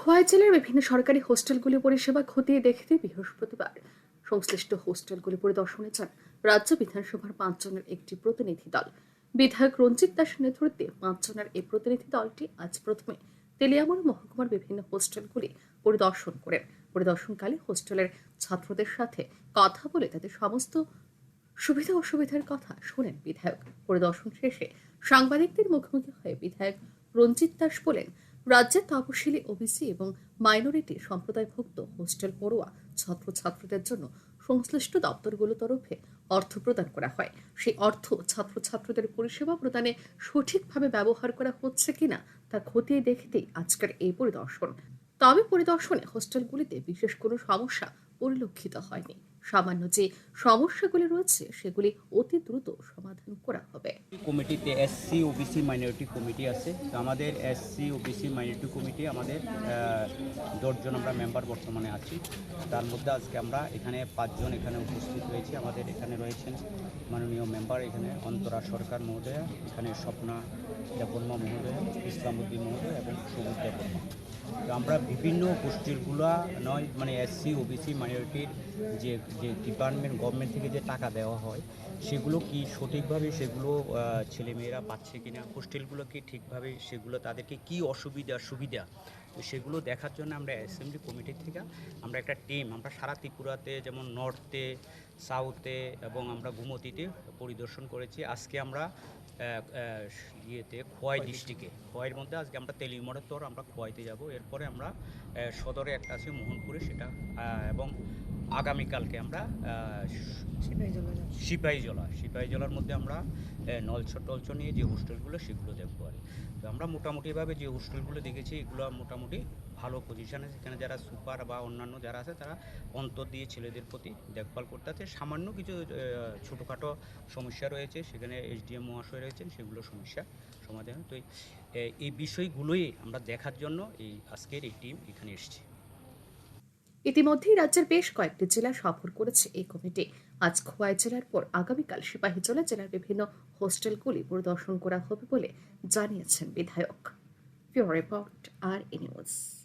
খোয়াই জেলার বিভিন্ন সরকারি হোস্টেলগুলি পরিষেবা খতিয়ে দেখতে বৃহস্পতিবার। সংশ্লিষ্ট হোস্টেলগুলি পরিদর্শনে যান রাজ্য বিধানসভার পাঁচজনের একটি প্রতিনিধি দল। বিধায়ক রঞ্জিত দাসের নেতৃত্বে পাঁচজনের এই প্রতিনিধি দলটি আজ প্রথমে তেলিয়ামুড় মহকুমার বিভিন্ন হোস্টেলগুলি পরিদর্শন করেন। পরিদর্শনকালে হোস্টেলের ছাত্রদের সাথে কথা বলে তাদের সমস্ত সুবিধা অসুবিধার কথা শোনেন বিধায়ক। পরিদর্শন শেষে সাংবাদিকদের মুখোমুখি হয়ে বিধায়ক রঞ্জিত দাস বলেন রাজ্যের তপশিলি ওবিসি এবং মাইনরিটি সম্প্রদায়ভুক্ত হোস্টেল পড়ুয়া ছাত্রছাত্রীদের জন্য সংশ্লিষ্ট দপ্তরগুলো তরফে অর্থ প্রদান করা হয়। সেই অর্থ ছাত্রছাত্রীদের পরিষেবা প্রদানে সঠিকভাবে ব্যবহার করা হচ্ছে কিনা তা খতিয়ে দেখতেই আজকের এই পরিদর্শন। তবে পরিদর্শনে হোস্টেলগুলিতে বিশেষ কোনো সমস্যা পরিলক্ষিত হয়নি। সামান্য যে সমস্যাগুলি রয়েছে, সেগুলি অতি দ্রুত সমাধান করা হবে। কমিটিতে এসসি ওবিসি মাইনরিটি কমিটি আছে। তো আমাদের এসসি ওবিসি মাইনরিটি কমিটি আমাদের দশজন আমরা মেম্বার বর্তমানে আছি। তার মধ্যে আজকে আমরা এখানে পাঁচজন এখানে উপস্থিত হয়েছি। আমাদের এখানে রয়েছেন মাননীয় মেম্বার এখানে অন্তরা সরকার মহোদয়া, এখানে স্বপ্না দেববর্মা মহোদয়া ইসলামউদ্দিন মহোদয় এবং সবুজ তো আমরা বিভিন্ন গোষ্ঠীরগুলা নয় মানে এসসি, ওবিসি, মাইনরিটির যে যে ডিপার্টমেন্ট, গভর্নমেন্ট থেকে যে টাকা দেওয়া হয়, সেগুলো কি সঠিকভাবে সেগুলো ছেলেমেয়েরা পাচ্ছে কিনা, হোস্টেলগুলো কি ঠিকভাবে সেগুলো তাদেরকে কি অসুবিধা, সুবিধা, তো সেগুলো দেখার জন্য আমরা অ্যাসেম্বলি কমিটির থেকে আমরা একটা টিম, আমরা সারা ত্রিপুরাতে যেমন নর্থে সাউথে এবং আমরা গুমতিতে পরিদর্শন করেছি। আজকে আমরা ইয়েতে খোয়াই ডিস্ট্রিক্টে। খোয়াইয়ের মধ্যে আজকে আমরা তেলিমোড়ের তোর আমরা খোয়াইতে যাব। এরপরে আমরা সদরে একটা আছে মোহনপুরে সেটা এবং আগামীকালকে আমরা সিপাহীজলা সিপাহীজলার মধ্যে আমরা আহ, নলছর টলছর নিয়ে যে হোস্টেলগুলো সেগুলো দেখব আর তো আমরা মোটামুটিভাবে যে হোস্টেলগুলো দেখেছি এগুলো মোটামুটি ভালো পজিশনে সেখানে যারা সুপার বা অন্যান্য যারা আছে, তারা অন্তর দিয়ে ছেলেদের প্রতি দেখভাল করতে আছে। সামান্য কিছু ছোটোখাটো সমস্যা রয়েছে, সেখানে এসডিএম মহাশয় রয়েছেন, সেগুলো সমস্যা সমাধান তো এই- বিষয়গুলোই আমরা দেখার জন্য এই আজকের এই টিম এখানে এসেছি। ইতিমধ্যেই রাজ্যের বেশ কয়েকটি জেলা সফর করেছে এই কমিটি। আজ খোয়াই জেলার পর আগামীকাল সিপাহীজলা জেলার বিভিন্ন হোস্টেলগুলি পরিদর্শন করা হবে বলে জানিয়েছেন বিধায়ক। পিওর রিপোর্ট, আর নিউজ।